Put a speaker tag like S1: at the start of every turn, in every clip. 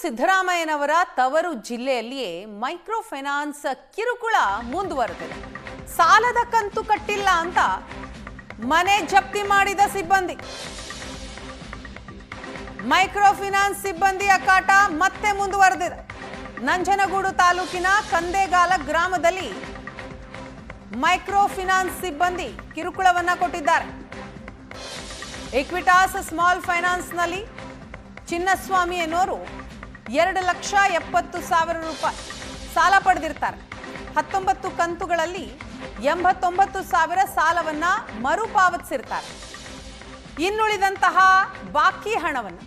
S1: ಸಿದ್ದರಾಮಯ್ಯನವರ ತವರು ಜಿಲ್ಲೆಯಲ್ಲಿಯೇ micro finance ಕಿರುಕುಳ ಮುಂದುವರೆದಿದೆ. ಸಾಲದ ಕಂತು ಕಟ್ಟಿಲ್ಲ ಅಂತ ಮನೆ ಜಪ್ತಿ ಮಾಡಿದ ಸಿಬ್ಬಂದಿ. ಮೈಕ್ರೋ ಫಿನಾನ್ಸ್ ಸಿಬ್ಬಂದಿಯ ಕಾಟ ಮತ್ತೆ ಮುಂದುವರೆದಿದೆ. ನಂಜನಗೂಡು ತಾಲೂಕಿನ ಕಂದೇಗಾಲ ಗ್ರಾಮದಲ್ಲಿ ಮೈಕ್ರೋ ಫಿನಾನ್ಸ್ ಸಿಬ್ಬಂದಿ ಕಿರುಕುಳವನ್ನ ಕೊಟ್ಟಿದ್ದಾರೆ. ಇಕ್ವಿಟಾಸ್ ಸ್ಮಾಲ್ ಫೈನಾನ್ಸ್ನಲ್ಲಿ ಚಿನ್ನಸ್ವಾಮಿ ಎನ್ನುವರು ಎರಡು ಲಕ್ಷ ಎಪ್ಪತ್ತು ಸಾವಿರ ರೂಪಾಯಿ ಸಾಲ ಪಡೆದಿರ್ತಾರೆ. ಹತ್ತೊಂಬತ್ತು ಕಂತುಗಳಲ್ಲಿ ಎಂಬತ್ತೊಂಬತ್ತು ಸಾವಿರ ಸಾಲವನ್ನ ಮರುಪಾವತಿಸಿರ್ತಾರೆ. ಇನ್ನುಳಿದಂತಹ ಬಾಕಿ ಹಣವನ್ನು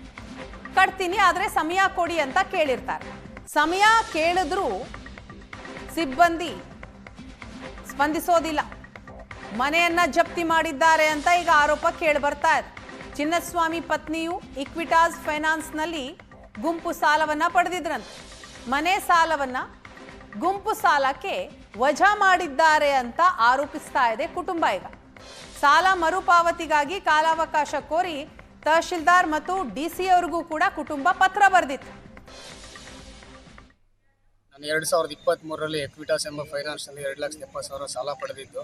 S1: ಕಟ್ತೀನಿ, ಆದರೆ ಸಮಯ ಕೊಡಿ ಅಂತ ಕೇಳಿರ್ತಾರೆ. ಸಮಯ ಕೇಳಿದ್ರೂ ಸಿಬ್ಬಂದಿ ಸ್ಪಂದಿಸೋದಿಲ್ಲ. ಮನೆಯನ್ನ ಜಪ್ತಿ ಮಾಡಿದ್ದಾರೆ ಅಂತ ಈಗ ಆರೋಪ ಕೇಳಿ ಬರ್ತಾ ಇದೆ. ಚಿನ್ನಸ್ವಾಮಿ ಪತ್ನಿಯು ಇಕ್ವಿಟಾಸ್ ಫೈನಾನ್ಸ್ನಲ್ಲಿ ಗುಂಪು ಸಾಲವನ್ನ ಪಡೆದಿದ್ರಂತೆ. ಮನೆ ಸಾಲವನ್ನ ಗುಂಪು ಸಾಲಕ್ಕೆ ವಜಾ ಮಾಡಿದ್ದಾರೆ ಅಂತ ಆರೋಪಿಸ್ತಾ ಇದೆ ಕುಟುಂಬ ಈಗ. ಸಾಲ ಮರುಪಾವತಿಗಾಗಿ ಕಾಲಾವಕಾಶ ಕೋರಿ ತಹಶೀಲ್ದಾರ್ ಮತ್ತು ಡಿಸಿ ಅವರಿಗೂ ಕೂಡ ಕುಟುಂಬ ಪತ್ರ ಬರೆದಿತ್ತು.
S2: ನಾನು ಎರಡು ಸಾವಿರದ ಇಪ್ಪತ್ತ್ಮೂರರಲ್ಲಿ ಎಕ್ವಿಟಾಸ್ ಎಂಬ ಫೈನಾನ್ಸ್ನಲ್ಲಿ ಎರಡು ಲಕ್ಷದ ಎಪ್ಪತ್ತು ಸಾವಿರ ಸಾಲ ಪಡೆದಿದ್ದು.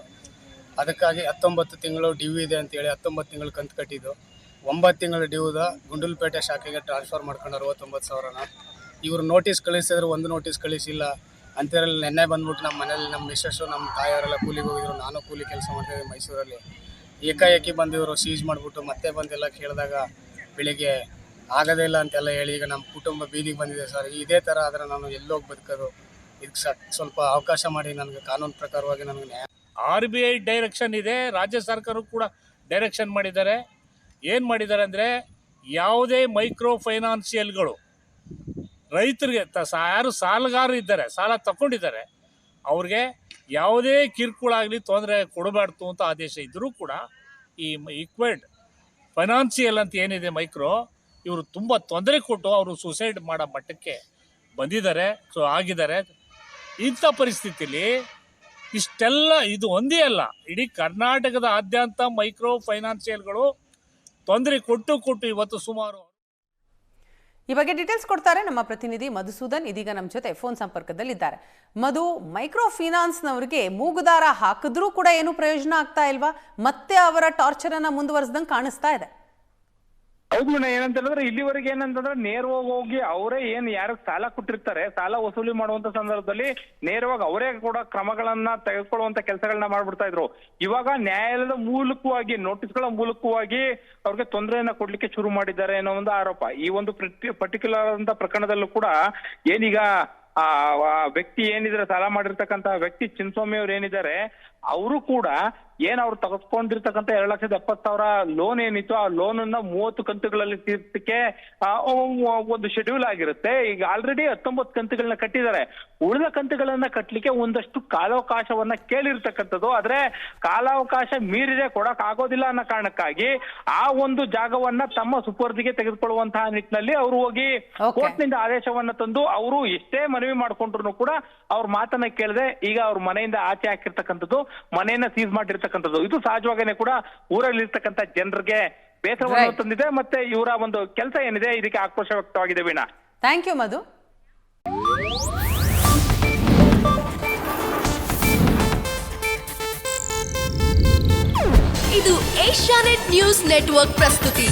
S2: ಅದಕ್ಕಾಗಿ ಹತ್ತೊಂಬತ್ತು ತಿಂಗಳು ಡ್ಯೂ ಇದೆ ಅಂತೇಳಿ ಹತ್ತೊಂಬತ್ತು ತಿಂಗಳು ಕಂತು ಕಟ್ಟಿದ್ದು. ಒಂಬತ್ತು ತಿಂಗಳು ಡ್ಯೂದ ಗುಂಡಲ್ಪೇಟೆ ಶಾಖೆಗೆ ಟ್ರಾನ್ಸ್ಫರ್ ಮಾಡ್ಕೊಂಡು ಅರವತ್ತೊಂಬತ್ತು ಸಾವಿರನ. ಇವರು ನೋಟಿಸ್ ಕಳಿಸಿದ್ರು, ಒಂದು ನೋಟಿಸ್ ಕಳಿಸಿಲ್ಲ. ಅಂತೇಳಿ ನೆನ್ನೆ ಬಂದ್ಬಿಟ್ಟು ನಮ್ಮ ಮನೇಲಿ ನಮ್ಮ ಮಿಸ್ಸಸ್ಸು, ನಮ್ಮ ತಾಯಿಯವರೆಲ್ಲ ಕೂಲಿಗೆ ಹೋಗಿದ್ರು. ನಾನು ಕೂಲಿ ಕೆಲಸ ಮಾಡ್ತಿದ್ದೆ ಮೈಸೂರಲ್ಲಿ. ಏಕಾಏಕಿ ಬಂದಿವರು ಸೀಜ್ ಮಾಡಿಬಿಟ್ಟು ಮತ್ತೆ ಬಂದೆಲ್ಲ ಕೇಳಿದಾಗ ಬೆಳಿಗ್ಗೆ ಆಗೋದೇ ಇಲ್ಲ ಅಂತೆಲ್ಲ ಹೇಳಿ ಈಗ ನಮ್ಮ ಕುಟುಂಬ ಬೀದಿಗೆ ಬಂದಿದೆ ಸರ್. ಇದೇ ಥರ ಆದರೆ ನಾನು ಎಲ್ಲೋಗಿ ಬದುಕೋದು. ಇದಕ್ಕೆ ಸ್ವಲ್ಪ ಅವಕಾಶ ಮಾಡಿ ನನಗೆ ಕಾನೂನು ಪ್ರಕಾರವಾಗಿ ನನಗೆ
S3: ಆರ್ ಬಿ ಐ ಡೈರೆಕ್ಷನ್ ಇದೆ. ರಾಜ್ಯ ಸರ್ಕಾರವು ಕೂಡ ಡೈರೆಕ್ಷನ್ ಮಾಡಿದ್ದಾರೆ. ಏನು ಮಾಡಿದ್ದಾರೆ ಅಂದರೆ ಯಾವುದೇ ಮೈಕ್ರೋ ಫೈನಾನ್ಸಿಯಲ್ಗಳು ರೈತರಿಗೆ ತ ಯಾರು ಸಾಲಗಾರರು ಇದ್ದಾರೆ, ಸಾಲ ತಗೊಂಡಿದ್ದಾರೆ ಅವ್ರಿಗೆ ಯಾವುದೇ ಕಿರುಕುಳ ಆಗಲಿ ತೊಂದರೆ ಕೊಡಬಾರ್ದು ಅಂತ ಆದೇಶ ಇದ್ದರೂ ಕೂಡ ಈ ಈಕ್ವೈಡ್ ಫೈನಾನ್ಸಿಯಲ್ ಅಂತ ಏನಿದೆ ಮೈಕ್ರೋ, ಇವರು ತುಂಬ ತೊಂದರೆ ಕೊಟ್ಟು ಅವರು ಸುಸೈಡ್ ಮಾಡೋ ಮಟ್ಟಕ್ಕೆ ಬಂದಿದ್ದಾರೆ, ಸೊ ಆಗಿದ್ದಾರೆ. ಇಂಥ ಪರಿಸ್ಥಿತಿಲಿ ಇಷ್ಟೆಲ್ಲ ಇದು ಒಂದೇ ಅಲ್ಲ, ಇಡೀ ಕರ್ನಾಟಕದ ಆದ್ಯಂತ ಮೈಕ್ರೋ ಫೈನಾನ್ಸಿಯಲ್ಗಳು ತೊಂದರೆ ಕೊಟ್ಟು ಕೊಟ್ಟು ಇವತ್ತು ಸುಮಾರು
S1: ಈ ಬಗ್ಗೆ ಡೀಟೇಲ್ಸ್ ಕೊಡ್ತಾರೆ ನಮ್ಮ ಪ್ರತಿನಿಧಿ ಮಧುಸೂದನ್ ಇದೀಗ ನಮ್ಮ ಜೊತೆ ಫೋನ್ ಸಂಪರ್ಕದಲ್ಲಿದ್ದಾರೆ. ಮಧು ಮೈಕ್ರೋ ಫಿನಾನ್ಸ್ನವರಿಗೆ ಮೂಗುದಾರ ಹಾಕಿದ್ರೂ ಕೂಡ ಏನು ಪ್ರಯೋಜನ ಆಗ್ತಾ ಇಲ್ವಾ? ಮತ್ತೆ ಅವರ ಟಾರ್ಚರನ್ನು ಮುಂದುವರೆಸ್ದಂಗೆ ಕಾಣಿಸ್ತಾ ಇದೆ.
S4: ಹೌದು ಏನಂತ ಹೇಳಿದ್ರೆ ಇಲ್ಲಿವರೆಗೆ ಏನಂತಂದ್ರೆ ನೇರವಾಗಿ ಹೋಗಿ ಅವರೇ ಏನ್ ಯಾರು ಸಾಲ ಕೊಟ್ಟಿರ್ತಾರೆ, ಸಾಲ ವಸೂಲಿ ಮಾಡುವಂತ ಸಂದರ್ಭದಲ್ಲಿ ನೇರವಾಗಿ ಅವರೇ ಕೂಡ ಕ್ರಮಗಳನ್ನ ತೆಗೆದುಕೊಳ್ಳುವಂತ ಕೆಲಸಗಳನ್ನ ಮಾಡ್ಬಿಡ್ತಾ ಇದ್ರು. ಇವಾಗ ನ್ಯಾಯಾಲಯದ ಮೂಲಕವಾಗಿ, ನೋಟಿಸ್ಗಳ ಮೂಲಕವಾಗಿ ಅವ್ರಿಗೆ ತೊಂದರೆಯನ್ನ ಕೊಡ್ಲಿಕ್ಕೆ ಶುರು ಮಾಡಿದ್ದಾರೆ ಅನ್ನೋ ಒಂದು ಆರೋಪ. ಈ ಒಂದು ಪರ್ಟಿಕ್ಯುಲರ್ ಅಂತ ಪ್ರಕರಣದಲ್ಲೂ ಕೂಡ ಏನೀಗ ಆ ಆ ವ್ಯಕ್ತಿ ಏನಿದ್ರೆ ಸಾಲ ಮಾಡಿರ್ತಕ್ಕಂತ ವ್ಯಕ್ತಿ ಚಿನ್ಸ್ವಾಮಿ ಅವ್ರು ಏನಿದ್ದಾರೆ, ಅವರು ಕೂಡ ಏನ್ ಅವ್ರು ತಗಸ್ಕೊಂಡಿರ್ತಕ್ಕಂಥ ಎರಡ್ ಲಕ್ಷದ ಎಪ್ಪತ್ ಸಾವಿರ ಲೋನ್ ಏನಿತ್ತು ಆ ಲೋನ್ ಅನ್ನ ಮೂವತ್ತು ಕಂತುಗಳಲ್ಲಿ ತೀರ್ಸಕ್ಕೆ ಒಂದು ಶೆಡ್ಯೂಲ್ ಆಗಿರುತ್ತೆ. ಈಗ ಆಲ್ರೆಡಿ ಹತ್ತೊಂಬತ್ತು ಕಂತುಗಳನ್ನ ಕಟ್ಟಿದ್ದಾರೆ. ಉಳಿದ ಕಂತುಗಳನ್ನ ಕಟ್ಟಲಿಕ್ಕೆ ಒಂದಷ್ಟು ಕಾಲಾವಕಾಶವನ್ನ ಕೇಳಿರ್ತಕ್ಕಂಥದ್ದು. ಆದ್ರೆ ಕಾಲಾವಕಾಶ ಮೀರಿದೆ ಕೊಡಕ್ ಆಗೋದಿಲ್ಲ ಅನ್ನೋ ಕಾರಣಕ್ಕಾಗಿ ಆ ಒಂದು ಜಾಗವನ್ನ ತಮ್ಮ ಸುಪರ್ದಿಗೆ ತೆಗೆದುಕೊಳ್ಳುವಂತಹ ನಿಟ್ಟಿನಲ್ಲಿ ಅವರು ಹೋಗಿ
S1: Okay.
S4: ಕೋರ್ಟ್ನಿಂದ ಆದೇಶವನ್ನ ತಂದು ಅವರು ಎಷ್ಟೇ ಮನವಿ ಮಾಡ್ಕೊಂಡ್ರು ಕೂಡ ಅವ್ರ ಮಾತನ್ನ ಕೇಳದೆ ಈಗ ಅವ್ರ ಮನೆಯಿಂದ ಆಚೆ ಹಾಕಿರ್ತಕ್ಕಂಥದ್ದು ಮನೆಯನ್ನ ಸೀಸ್ ಮಾಡಿರ್ತಕ್ಕಂಥದ್ದು ಇದು ಸಹಜವಾಗೇನೆ ಕೂಡ ಊರಲ್ಲಿ ಇರ್ತಕ್ಕಂಥ ಜನರಿಗೆ ಬೇಸರವನ್ನು ತಂದಿದೆ ಮತ್ತೆ ಇವರ ಒಂದು ಕೆಲಸ ಏನಿದೆ ಇದಕ್ಕೆ ಆಕ್ರೋಶ ವ್ಯಕ್ತವಾಗಿದೆ ವೀಣಾ.
S1: ಥ್ಯಾಂಕ್ ಯು ಮಧು.
S5: ಇದು ಏಷ್ಯಾನೆಟ್ ನ್ಯೂಸ್ ನೆಟ್ವರ್ಕ್ ಪ್ರಸ್ತುತಿ.